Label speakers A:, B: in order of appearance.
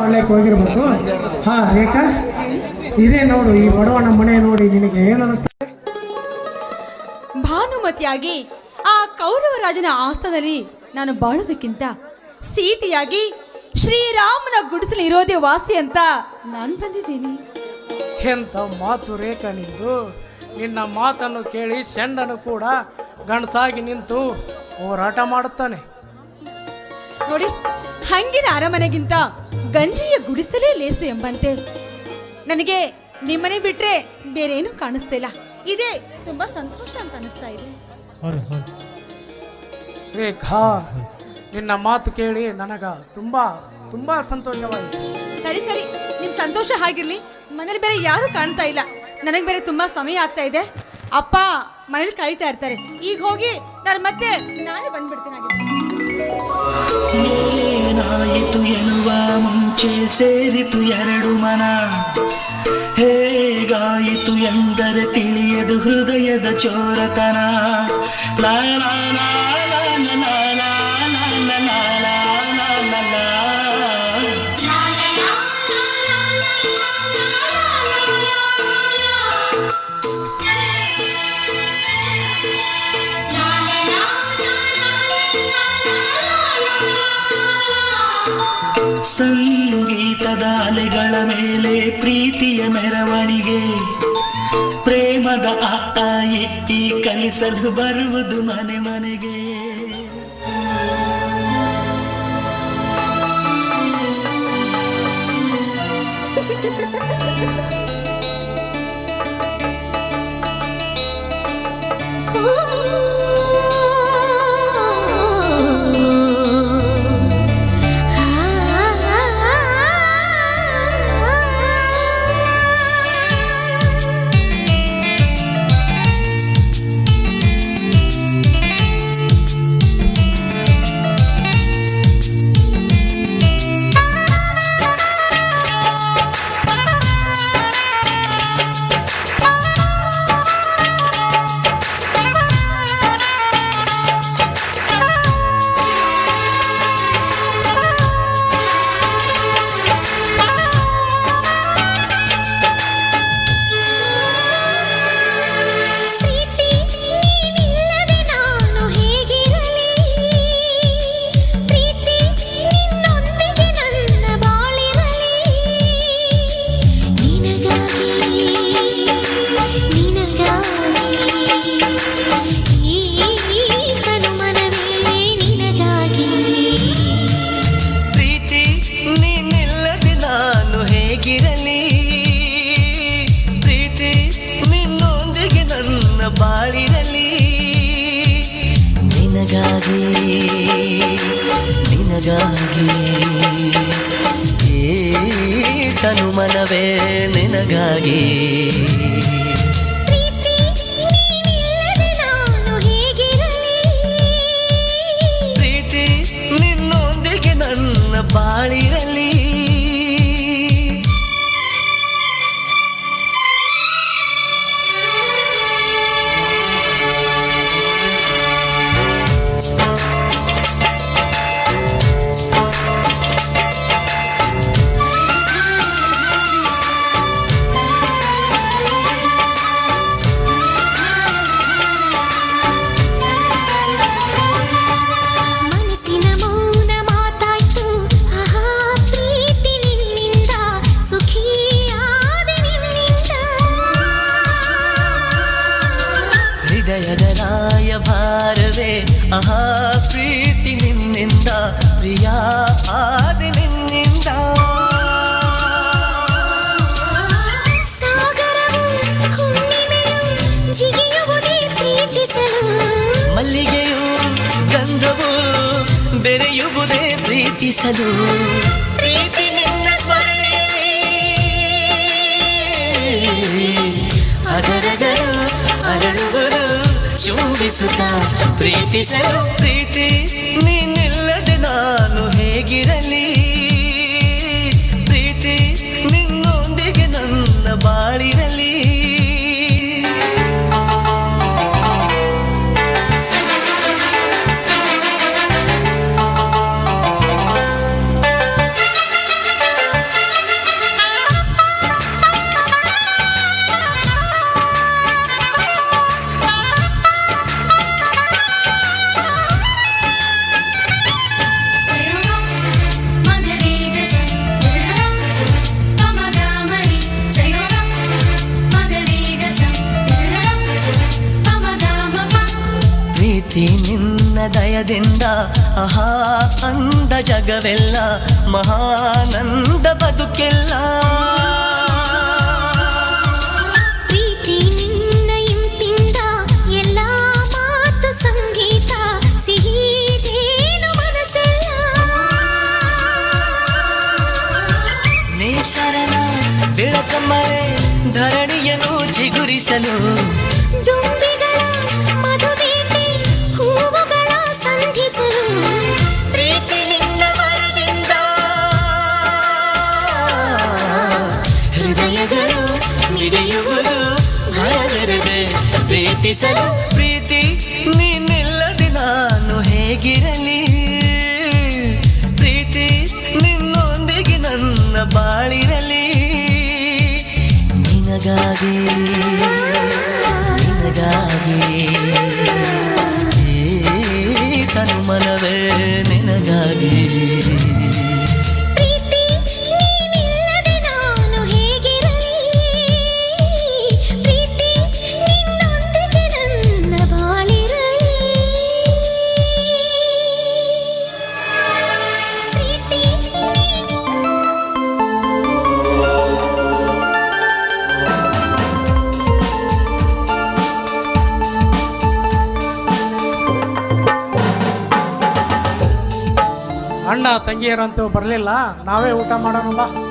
A: ಒಳ್ಳೆಕ್ ಹೋಗಿರ್ಬೇಕು ಹಾ ರೇಖಾ? ಇದೇ ನೋಡು ಈ ಬಡವನ ಮನೆ ನೋಡಿ ನಿನಗೆ ಏನು ಅನಿಸ್ತದೆ
B: ಭಾನುಮತಿಯಾಗಿ ಆ ಕೌರವರಾಜನ ಆಸ್ಥಾನದಲ್ಲಿ ನಾನು ಬಾಳೋದಕ್ಕಿಂತ ಸೀತಿಯಾಗಿ ಶ್ರೀರಾಮನ ಗುಡಿಸಲು ಇರೋದೇ ವಾಸಿ ಅಂತ ನಾನು ಬಂದಿದ್ದೀನಿ.
A: ಎಂಥ ಮಾತು ರೇಖಾ ನಿಂದು? ನಿನ್ನ ಮಾತನ್ನು ಕೇಳಿ ಶಂಡನು ಕೂಡ ಗಣಸಾಗಿ ನಿಂತು ಹೋರಾಟ ಮಾಡುತ್ತಾನೆ.
B: ನೋಡಿ ಹಂಗಿನ ಅರಮನೆಗಿಂತ ಗಂಜಿಯ ಗುಡಿಸಲೇ ಲೇಸು ಎಂಬಂತೆ. ನನಗೆ ನಿಮ್ಮನೆ ಬಿಟ್ರೆ ಬೇರೇನು ಕಾಣಿಸ್ತಿಲ್ಲ ಇದೇ ತುಂಬಾ ಸಂತೋಷ ಅಂತ ಅನಿಸ್ತಾ ಇದೆ.
A: ರೇಖಾ ನಿನ್ನ ಮಾತು ಕೇಳಿ ನನಗ ತುಂಬಾ ತುಂಬಾ ಸಂತೋಷವಾಯಿತು
B: ಸರಿ ಸರಿ. ನಿಮ್ ಸಂತೋಷ ಹಾಗಿರ್ಲಿ. ಮನೇಲಿ ಬೇರೆ ಯಾರು ಕಾಣ್ತಾ ಇಲ್ಲ. ನನಗೆ ಬೇರೆ ತುಂಬಾ ಸಮಯ ಆಗ್ತಾ ಇದೆ. ಅಪ್ಪ ಮನೇಲಿ ಕಾಯ್ತಾ ಇರ್ತಾರೆ. ಈಗ ಹೋಗಿ ನಾನು ಮತ್ತೆ ನಾನೇ ಬಂದ್ಬಿಡ್ತೀನಿ ಹಾಗಿದ್ರೆ.
C: చేసేರಿತು ಎರಡು ಮನ ಹೇಗಾಯಿತು ಎಂದರೆ ತಿಳಿಯದು ಹೃದಯದ ಚೋರತನ ಲಾ ಲಾ ಲಾ ಲಾ ಲಾ ಲಾ ಲಾ ಪ್ರೀತಿಯ ಮೆರವಣಿಗೆ. ಪ್ರೇಮದ ಆಟ ಎತ್ತಿ ಕಲಿಸಲು ಬರುವುದು ಮನೆ ಮನೆಗೆ.
D: ಬಾಳಿರಲಿ ನಿನಗಾಗಿ ನಿನಗಾಗಿ
C: ಏ ತನು ಮನವೇ ನಿನಗಾಗಿ. ಗಂಧವು ಬೆರೆಯುವುದೇ ಪ್ರೀತಿಸಲು. ಪ್ರೀತಿ ನಿನ್ನ ಸ್ಮರಣೆ ಅದರಗಳು ಅರಳುಗಳು ಪ್ರೀತಿಸಲು ಪ್ರೀತಿ ನೀನಿಲ್ಲದೆ ನಾನು ಹೇಗಿರಲಿ? ಪ್ರೀತಿ ನಿನ್ನ ದಯದಿಂದ. ಆಹಾ ಅಂದ ಜಗವೆಲ್ಲ ಮಹಾನಂದ ಬದುಕೆಲ್ಲ.
D: ಪ್ರೀತಿ ನಿನ್ನ ಇಂಪಿಂದ ಎಲ್ಲ ಮಾತು ಸಂಗೀತ ಸಿಹಿ ಜೇನು ಮನಸ್ಸೆಲ್ಲ.
C: ನೇಸರನ ಬೆಳಕ ಮಳೆ ಧರಣಿಯನ್ನು ಚಿಗುರಿಸಲು. ಪ್ರೀತಿಸಲು
A: ತಂಗಿಯರಂತೂ ಬರಲಿಲ್ಲ. ನಾವೇ ಊಟ ಮಾಡೋಣ